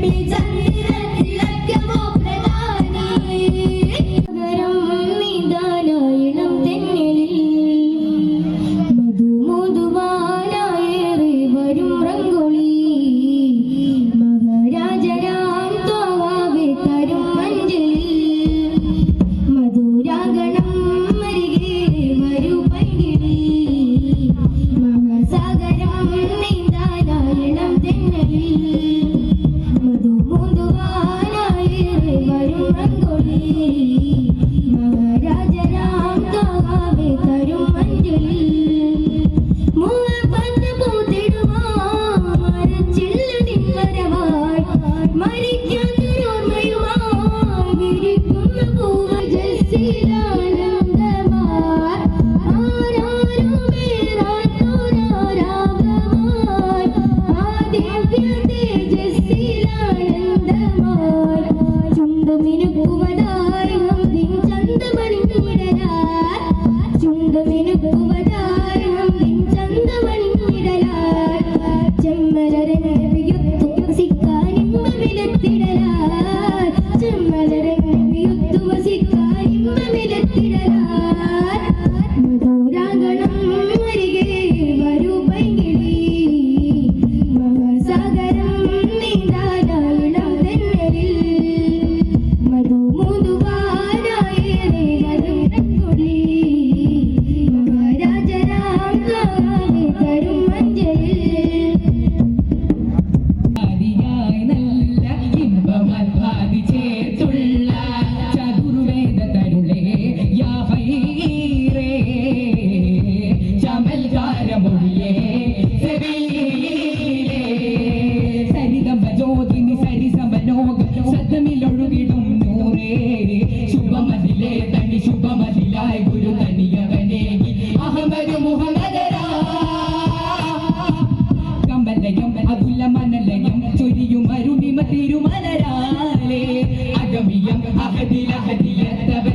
me done. Thank you. Oh my God. மஞ்சளில் അകമിയ അഹദിലഹദിയ തവ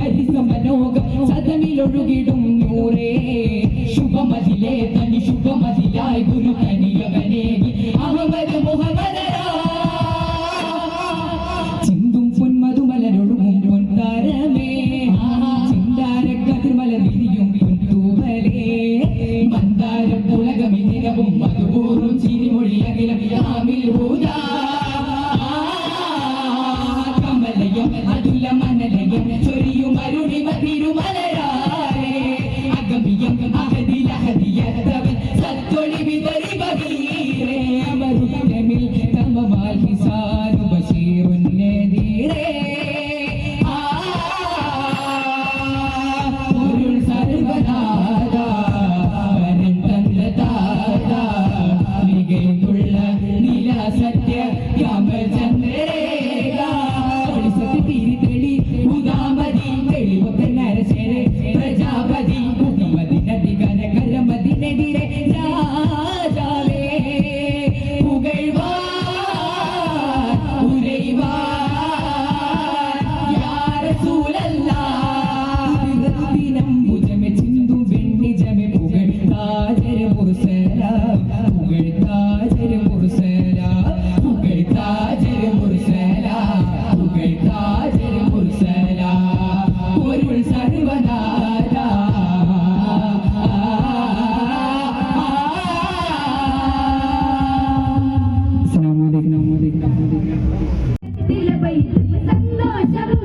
ഹരിസമനോകം സദമിലൊഴുകിടും നൂറേ. ശുഭമതിലേ തനി ശുഭമതിലായി ഗുരു തനി. Let's.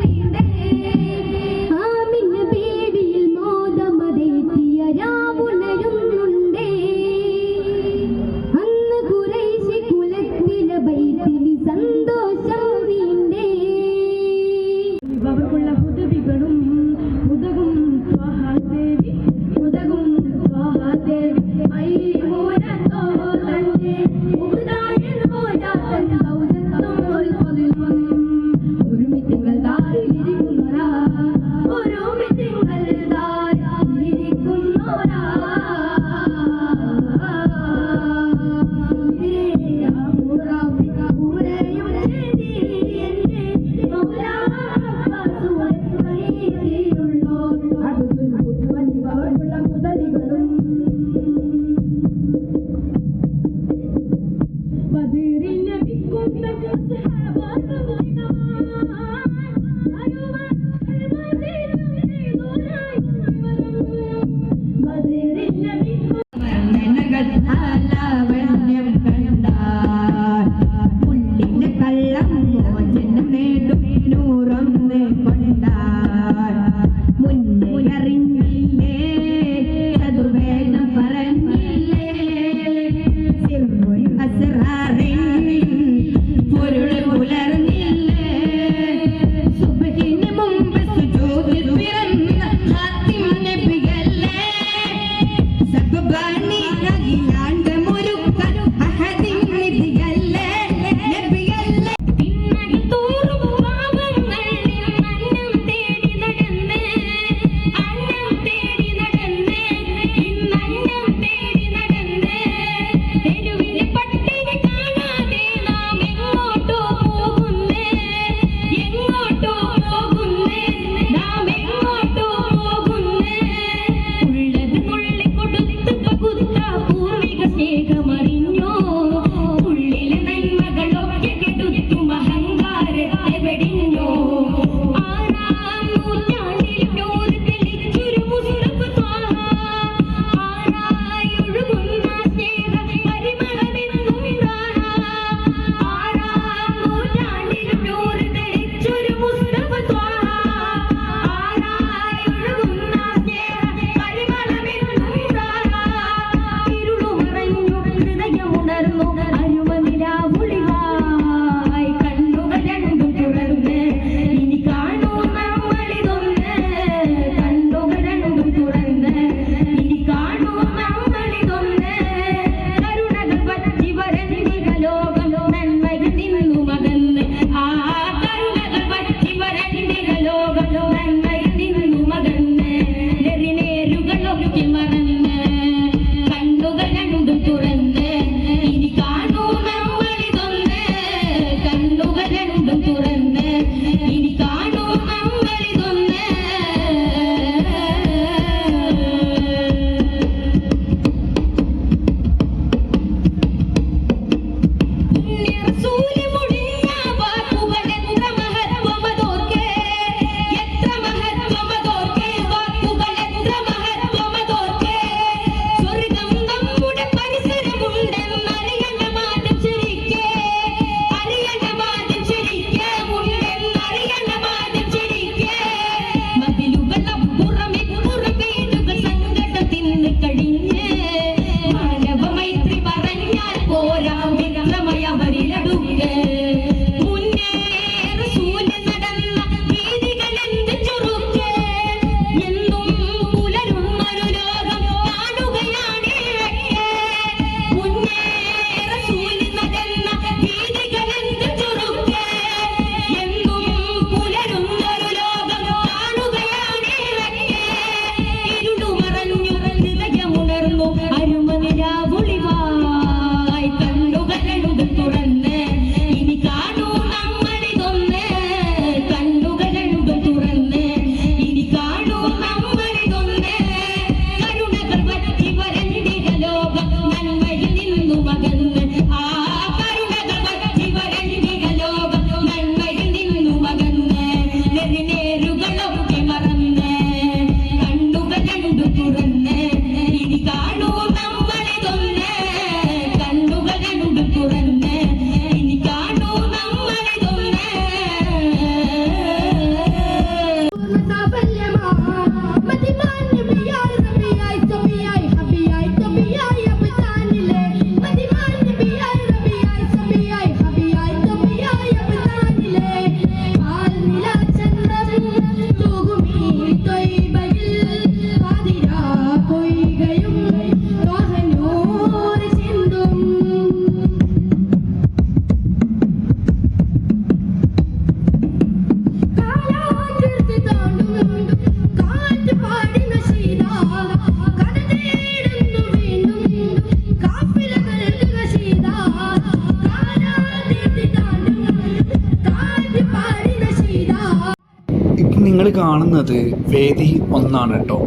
കാണുന്നത് വേദി ഒന്നാണ് കേട്ടോ.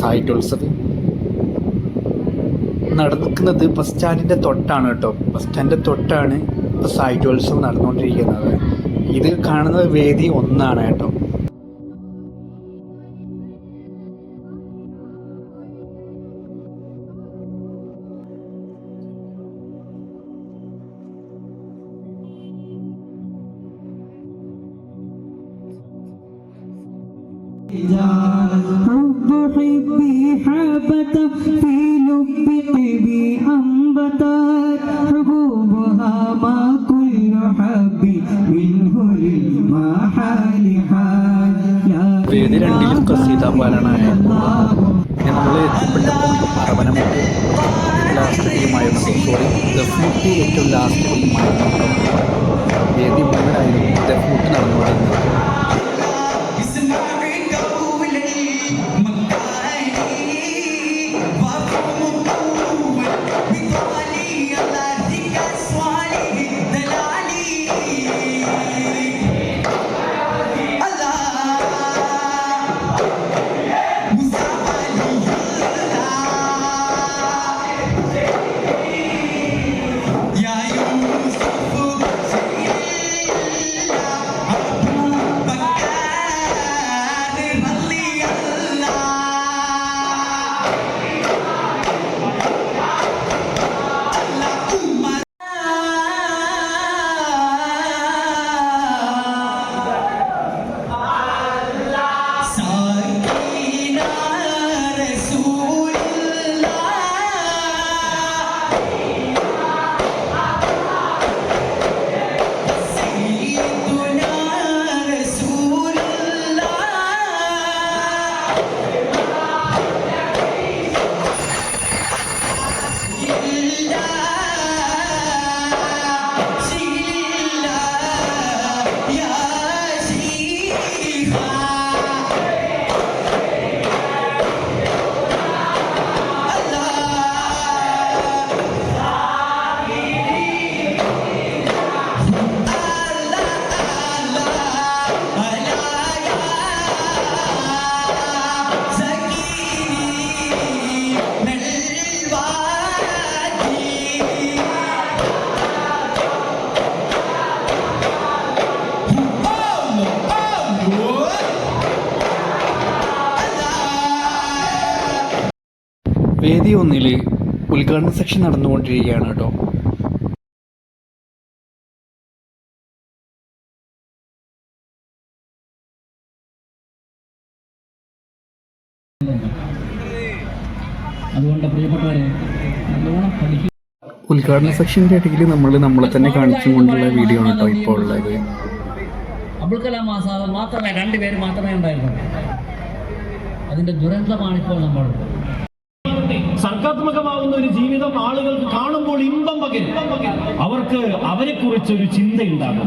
സാഹിത്യോത്സവ് നടക്കുന്നത് ബസ് സ്റ്റാൻഡിന്റെ തൊട്ടാണ് കേട്ടോ. ബസ് സ്റ്റാൻഡിന്റെ തൊട്ടാണ് ഇപ്പോൾ സാഹിത്യോത്സവം നടന്നുകൊണ്ടിരിക്കുന്നത്. ഇത് കാണുന്നത് വേദി ഒന്നാണ് കേട്ടോ. حب حبي حبت في لب قلبي أنبتت حبوبها ما كل حبي منه للمحال حال يا വേദി രണ്ടിലും കസീത പാലനായ പിന്നെ നമ്മൾ എത്തിപ്പെട്ടപ്പോൾ അറബനമുട്ട് ലാസ്റ്റ് ടീമായിരുന്നു സോറി ദഫ്മുട്ട് ഏറ്റവും ലാസ്റ്റ് ടീമായിരുന്നു വേദി ഒന്നിൽ ഉദ്ഘാടന സെക്ഷൻ നടന്നുകൊണ്ടിരിക്കുകയാണ് കേട്ടോ. അതുകൊണ്ട് പ്രിയപ്പെട്ടവരെ നല്ലോണം പഠിക്കുക. ഉദ്ഘാടന സെക്ഷന്റെ ഇടയിൽ നമ്മൾ നമ്മളെ തന്നെ കാണിച്ചു കൊണ്ടുള്ള വീഡിയോ ആണ് കേട്ടോ ഇപ്പോൾ ഉള്ളത്. അബ്ദുൽ കലാം ആസാദ് മാത്രമേ രണ്ടുപേര് മാത്രമേ ഉണ്ടായിരുന്നുള്ളൂ. അതിന്റെ ദുരന്തമാണിപ്പോൾ നമ്മൾ സർഗാത്മകമാവുന്ന ഒരു ജീവിതം ആളുകൾക്ക് കാണുമ്പോൾ ഇമ്പം പകരും. അവർക്ക് അവരെ കുറിച്ച് ഒരു ചിന്തയുണ്ടാകും.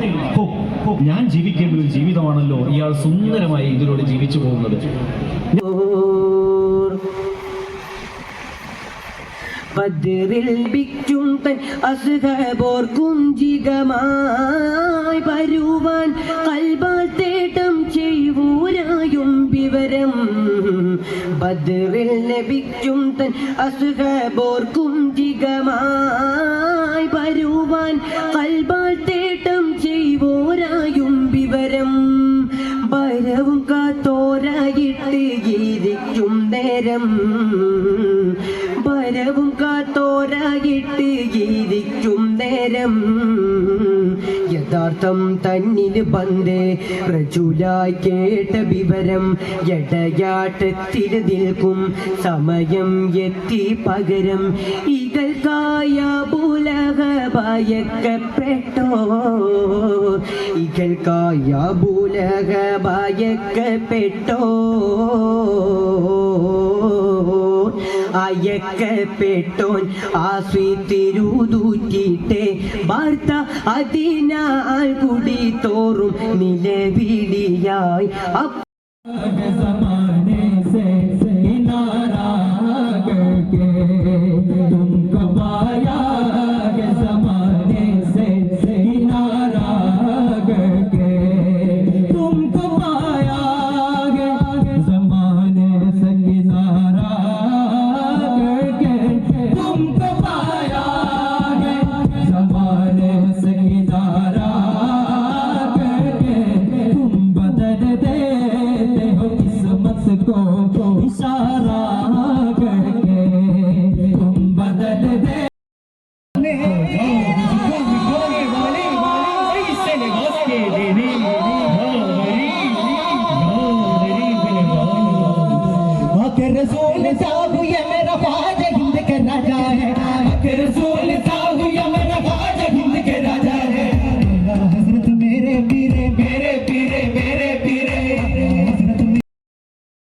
ഞാൻ ജീവിക്കേണ്ട ഒരു ജീവിതമാണല്ലോ ഇയാൾ സുന്ദരമായി ഇതിലൂടെ ജീവിച്ചു പോകുന്നത്. ബദ്രിൽ തൻ തൻ പോർക്കും ജിഗമായി വരുവാൻ കൽബാൽ ബദ്രിൽ ലഭിക്കും തൻ അസുഖോർക്കും ജിഗമായി വരുവാൻ കൽബാൽ തേട്ടം ചെയ്വോരായും വിവരം വരവും കാത്തോരായിട്ട് ഇരിക്കും നേരം. ഭരവും കാത്തോരായിട്ട് ഇരിക്കും നേരം. യഥാർത്ഥം തന്നിൽ പന്തേ പ്രചുലായി കേട്ട വിവരം എടയാട്ടത്തിൽ നിൽക്കും. സമയം എത്തി പകരം ഇകൾക്കായ ഭയക്കപ്പെട്ടോ? ഇകൾക്കായ പുലക ഭയക്കപ്പെട്ടോ? അയക്കപ്പെട്ടോൻ ആശ്രിത്തിരുതൂറ്റിട്ടെ വാർത്ത അതിനാൽ കുടി തോറും നിലവിളിയായി. അപ്പ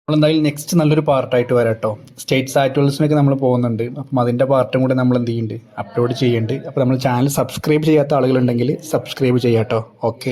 നമ്മളെന്തായാലും നെക്സ്റ്റ് നല്ലൊരു പാർട്ടായിട്ട് വരാം കേട്ടോ സ്റ്റേറ്റ് സാറ്റുവൽസിനൊക്കെ നമ്മൾ പോകുന്നുണ്ട്. അപ്പം അതിന്റെ പാർട്ടും കൂടെ നമ്മൾ എന്ത് ചെയ്യുന്നുണ്ട്? അപ്ലോഡ് ചെയ്യുന്നുണ്ട് അപ്പോൾ നമ്മൾ ചാനൽ സബ്സ്ക്രൈബ് ചെയ്യാത്ത ആളുകളുണ്ടെങ്കിൽ സബ്സ്ക്രൈബ് ചെയ്യാം കേട്ടോ ഓക്കെ